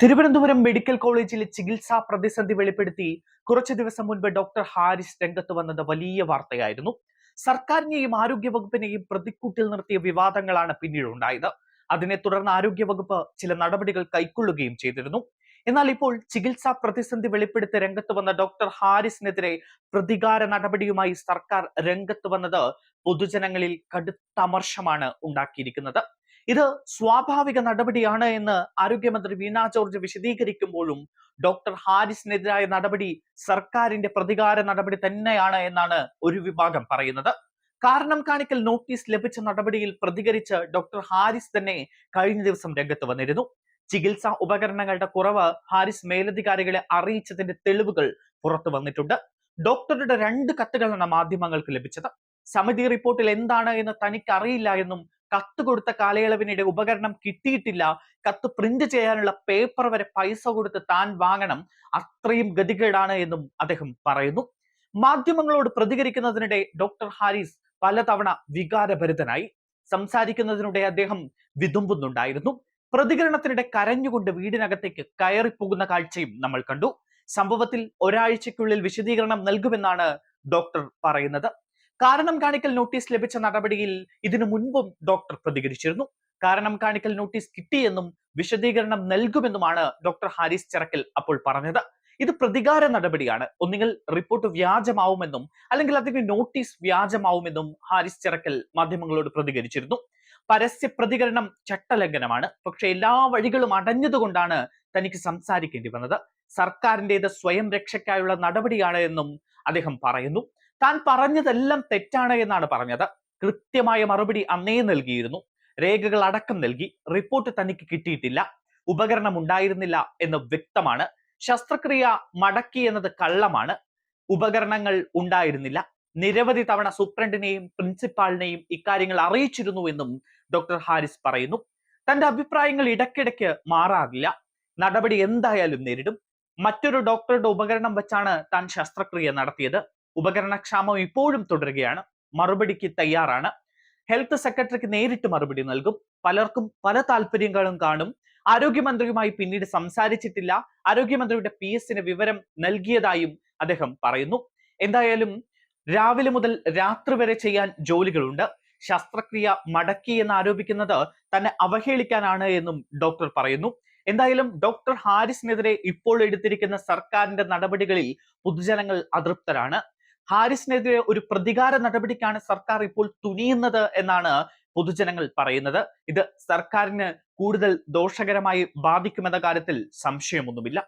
Thiruvananthapuram medical കോളേജിലെ ചികിത്സാ പ്രതിസന്ധി വെളിപ്പെടുത്തി കുറച്ചു ദിവസം മുൻപ് ഡോക്ടർ ഹാരിസ് രംഗത്ത് വന്നത് വലിയ വാർത്തയായിരുന്നു. സർക്കാരിനെയും ആരോഗ്യവകുപ്പിനെയും പ്രതിക്കൂട്ടിൽ നിർത്തിയ വിവാദങ്ങളാണ് പിന്നീട് ഉണ്ടായത് അതിനെ തുടർന്ന് ആരോഗ്യവകുപ്പ് ചില നടപടികൾ കൈക്കൊള്ളുകയും ചെയ്തിരുന്നു. എന്നാൽ ഇപ്പോൾ ചികിത്സാ പ്രതിസന്ധി വെളിപ്പെടുത്തി രംഗത്ത് വന്ന ഡോക്ടർ ഹാരിസിനെതിരെ പ്രതികാര നടപടിയുമായി സർക്കാർ രംഗത്ത് വന്നത് പൊതുജനങ്ങളിൽ കടുത്ത അമർഷമാണ് ഉണ്ടാക്കിയിരിക്കുന്നത്. ഇത് സ്വാഭാവിക നടപടിയാണ് എന്ന് ആരോഗ്യമന്ത്രി വീണ ജോർജ് വിശദീകരിക്കുമ്പോഴും ഡോക്ടർ ഹാരിസിനെതിരായ നടപടി സർക്കാരിന്റെ പ്രതികാര നടപടി തന്നെയാണ് എന്നാണ് ഒരു വിഭാഗം പറയുന്നത്. കാരണം കാണിക്കൽ നോട്ടീസ് ലഭിച്ച നടപടിയിൽ പ്രതികരിച്ച് ഡോക്ടർ ഹാരിസ് തന്നെ കഴിഞ്ഞ ദിവസം രംഗത്ത് വന്നിരുന്നു. ചികിത്സാ ഉപകരണങ്ങളുടെ കുറവ് ഹാരിസ് മേലധികാരികളെ അറിയിച്ചതിന്റെ തെളിവുകൾ പുറത്തു വന്നിട്ടുണ്ട്. ഡോക്ടറുടെ രണ്ട് കത്തുകളാണ് മാധ്യമങ്ങൾക്ക് ലഭിച്ചത്. സമിതി റിപ്പോർട്ടിൽ എന്താണ് എന്ന് തനിക്ക് അറിയില്ല എന്നും കത്ത് കൊടുത്ത കാലയളവിനിടെ ഉപകരണം കിട്ടിയിട്ടില്ല. കത്ത് പ്രിന്റ് ചെയ്യാനുള്ള പേപ്പർ വരെ പൈസ കൊടുത്ത് താൻ വാങ്ങണം. അത്രയും ഗതികേടാണ് എന്നും അദ്ദേഹം പറയുന്നു. മാധ്യമങ്ങളോട് പ്രതികരിക്കുന്നതിനിടെ ഡോക്ടർ ഹാരിസ് പലതവണ വികാരഭരിതനായി. സംസാരിക്കുന്നതിനിടെ അദ്ദേഹം വിതുമ്പുന്നുണ്ടായിരുന്നു. പ്രതികരണത്തിനിടെ കരഞ്ഞുകൊണ്ട് വീടിനകത്തേക്ക് കയറിപ്പോകുന്ന കാഴ്ചയും നമ്മൾ കണ്ടു. സംഭവത്തിൽ ഒരാഴ്ചയ്ക്കുള്ളിൽ വിശദീകരണം നൽകുമെന്നാണ് ഡോക്ടർ പറയുന്നത്. കാരണം കാണിക്കൽ നോട്ടീസ് ലഭിച്ച നടപടിയിൽ ഇതിനു മുൻപും ഡോക്ടർ പ്രതികരിച്ചിരുന്നു. കാരണം കാണിക്കൽ നോട്ടീസ് കിട്ടിയെന്നും വിശദീകരണം നൽകുമെന്നുമാണ് ഡോക്ടർ ഹാരിസ് ചിറക്കൽ അപ്പോൾ പറഞ്ഞത്. ഇത് പ്രതികാര നടപടിയാണ്. ഒന്നുകിൽ റിപ്പോർട്ട് വ്യാജമാവുമെന്നും അല്ലെങ്കിൽ അതിന് നോട്ടീസ് വ്യാജമാവുമെന്നും ഹാരിസ് ചിറക്കൽ മാധ്യമങ്ങളോട് പ്രതികരിച്ചിരുന്നു. പരസ്യ പ്രതികരണം ചട്ടലംഘനമാണ്. പക്ഷെ എല്ലാ വഴികളും അടഞ്ഞതുകൊണ്ടാണ് തനിക്ക് സംസാരിക്കേണ്ടി വന്നത്. സർക്കാരിന്റെ സ്വയം രക്ഷയ്ക്കായുള്ള നടപടിയാണ് എന്നും അദ്ദേഹം പറയുന്നു. താൻ പറഞ്ഞതെല്ലാം തെറ്റാണ് എന്നാണ് പറഞ്ഞത്. കൃത്യമായ മറുപടി അന്നേ നൽകിയിരുന്നു. രേഖകൾ അടക്കം നൽകി. റിപ്പോർട്ട് തനിക്ക് കിട്ടിയിട്ടില്ല. ഉപകരണം ഉണ്ടായിരുന്നില്ല എന്ന് വ്യക്തമാണ്. ശസ്ത്രക്രിയ മടക്കി എന്നത് കള്ളമാണ്. ഉപകരണങ്ങൾ ഉണ്ടായിരുന്നില്ല. നിരവധി തവണ സൂപ്രണ്ടിനെയും പ്രിൻസിപ്പാളിനെയും ഇക്കാര്യങ്ങൾ അറിയിച്ചിരുന്നു എന്നും ഡോക്ടർ ഹാരിസ് പറയുന്നു. തന്റെ അഭിപ്രായങ്ങൾ ഇടയ്ക്കിടയ്ക്ക് മാറാറില്ല. നടപടി എന്തായാലും നേരിടും. മറ്റൊരു ഡോക്ടറുടെ ഉപകരണം വെച്ചാണ് താൻ ശസ്ത്രക്രിയ നടത്തിയത്. ഉപകരണക്ഷാമം ഇപ്പോഴും തുടരുകയാണ്. മറുപടിക്ക് തയ്യാറാണ്. ഹെൽത്ത് സെക്രട്ടറിക്ക് നേരിട്ട് മറുപടി നൽകും. പലർക്കും പല താല്പര്യങ്ങളും കാണും. ആരോഗ്യമന്ത്രിയുമായി പിന്നീട് സംസാരിച്ചിട്ടില്ല. ആരോഗ്യമന്ത്രിയുടെ പി എസിന് വിവരം നൽകിയതായും അദ്ദേഹം പറയുന്നു. എന്തായാലും രാവിലെ മുതൽ രാത്രി വരെ ചെയ്യാൻ ജോലികളുണ്ട്. ശസ്ത്രക്രിയ മടക്കി എന്ന് ആരോപിക്കുന്നത് തന്നെ അവഹേളിക്കാനാണ് എന്നും ഡോക്ടർ പറയുന്നു. എന്തായാലും ഡോക്ടർ ഹാരിസിനെതിരെ ഇപ്പോൾ എടുത്തിരിക്കുന്ന സർക്കാരിന്റെ നടപടികളിൽ പൊതുജനങ്ങൾ അതൃപ്തരാണ്. ഹാരിസിനെതിരെ ഒരു പ്രതികാര നടപടിക്കാണ് സർക്കാർ ഇപ്പോൾ തുനിയുന്നത് എന്നാണ് പൊതുജനങ്ങൾ പറയുന്നത്. ഇത് സർക്കാരിന് കൂടുതൽ ദോഷകരമായി ബാധിക്കുമെന്ന കാര്യത്തിൽ സംശയമൊന്നുമില്ല.